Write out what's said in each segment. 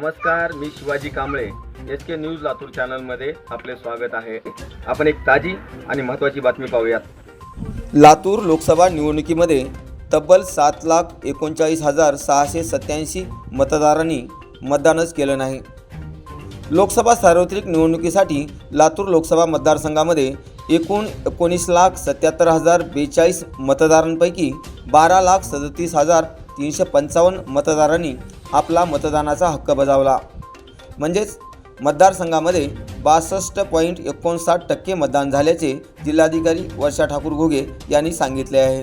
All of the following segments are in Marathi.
नमस्कार नीक Shivaji Kamble. S K news Latur चॅनलमध्ये आपले स्वागत आहे. आपण एक ताजी आणि महत्त्वाची बातमी पाहूयात. लातूर लोकसभा निवडणुकीमध्ये तब्बल सात लाख एकोणचाळीस हजार सहाशे सत्याऐंशी मतदारांनी मतदानच केलं नाही. लोकसभा सार्वत्रिक निवडणुकीसाठी लातूर लोकसभा मतदारसंघामध्ये एकूण एकोणीस लाख सत्याहत्तर हजार बेचाळीस मतदारांपैकी बारा लाख सदतीस हजार तीनशे पंचावन्न मतदारांनी आपला मतदानाचा हक्क बजावला. म्हणजेच मतदारसंघामध्ये बासष्ट पॉईंट एकोणसाठ टक्के मतदान झाल्याचे जिल्हाधिकारी वर्षा ठाकूर घुगे यांनी सांगितले आहे.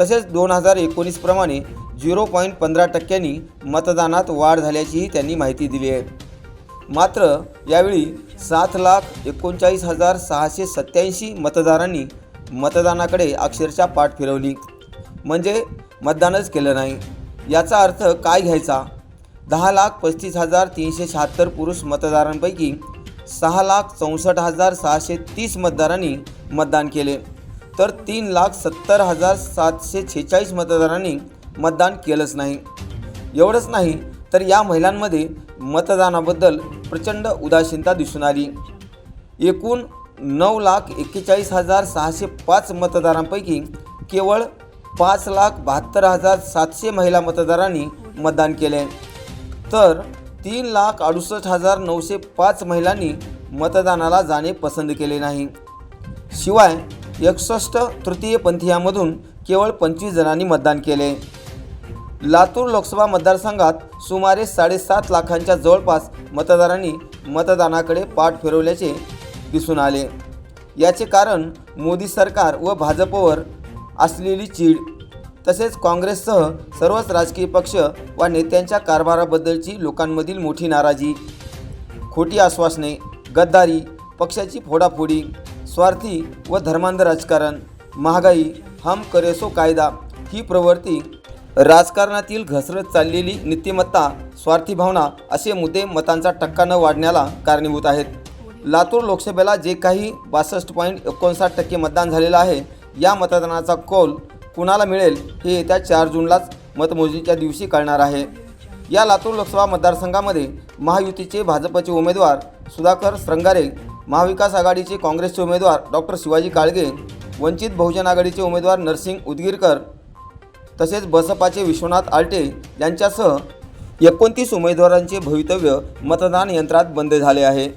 तसेच दोन हजार एकोणीसप्रमाणे झिरो पॉईंट पंधरा टक्क्यांनी मतदानात वाढ झाल्याचीही त्यांनी माहिती दिली आहे. मात्र यावेळी सात लाख एकोणचाळीस हजार सहाशे सत्याऐंशी मतदारांनी मतदानाकडे अक्षरशः पाठ फिरवली. म्हणजे मतदानच केलं नाही. याचा अर्थ काय घ्यायचा? दहा लाख पस्तीस हजार तीनशे शहात्तर पुरुष मतदारांपैकी सहा लाख चौसष्ट हजार सहाशे तीस मतदारांनी मतदान केले. तर तीन लाख सत्तर हजार सातशे छेचाळीस मतदारांनी मतदान केलंच नाही. एवढंच नाही तर या महिलांमध्ये मतदानाबद्दल प्रचंड उदासीनता दिसून आली. एकूण नऊ लाख एक्केचाळीस हजार सहाशे पाच मतदारांपैकी केवळ पाच लाख बहात्तर हजार सातशे महिला मतदारांनी मतदान केले. तर तीन लाख अडुसष्ट हजार नऊशे पाच महिलांनी मतदानाला जाणे पसंत केले नाही. शिवाय एकसष्ट तृतीयपंथीयामधून केवळ पंचवीस जणांनी मतदान केले. लातूर लोकसभा मतदारसंघात सुमारे साडेसात लाखांच्या जवळपास मतदारांनी मतदानाकडे पाठ फिरवल्याचे दिसून आले. याचे कारण मोदी सरकार व भाजपवर असलेली चीड. तसेच काँग्रेससह सर्वच राजकीय पक्ष व नेत्यांच्या कारभाराबद्दलची लोकांमधील मोठी नाराजी खोटी आश्वासने गद्दारी पक्षाची फोडाफोडी स्वार्थी व धर्मांध राजकारण महागाई हम करेसो कायदा ही प्रवृत्ती राजकारणातील घसरत चाललेली नीतिमत्ता स्वार्थी भावना असे मुद्दे मतांचा टक्का न वाढण्याला कारणीभूत आहेत. लातूर लोकसभेला जे काही बासष्ट पॉईंट एकोणसाठ टक्के मतदान झालेलं आहे या मतदानाचा कौल कुणाला मिळेल हे येत्या चार जूनलाच मतमोजणीच्या दिवशी कळणार आहे. या लातूर लोकसभा मतदारसंघामध्ये महायुतीचे भाजपचे उमेदवार सुधाकर श्रंगारे महाविकास आघाडीचे काँग्रेसचे उमेदवार डॉक्टर शिवाजी काळगे वंचित बहुजन आघाडीचे उमेदवार नरसिंग उदगीरकर तसेच बसपाचे विश्वनाथ आलटे यांच्यासह एकोणतीस उमेदवारांचे भवितव्य मतदान यंत्रात बंद झाले आहे.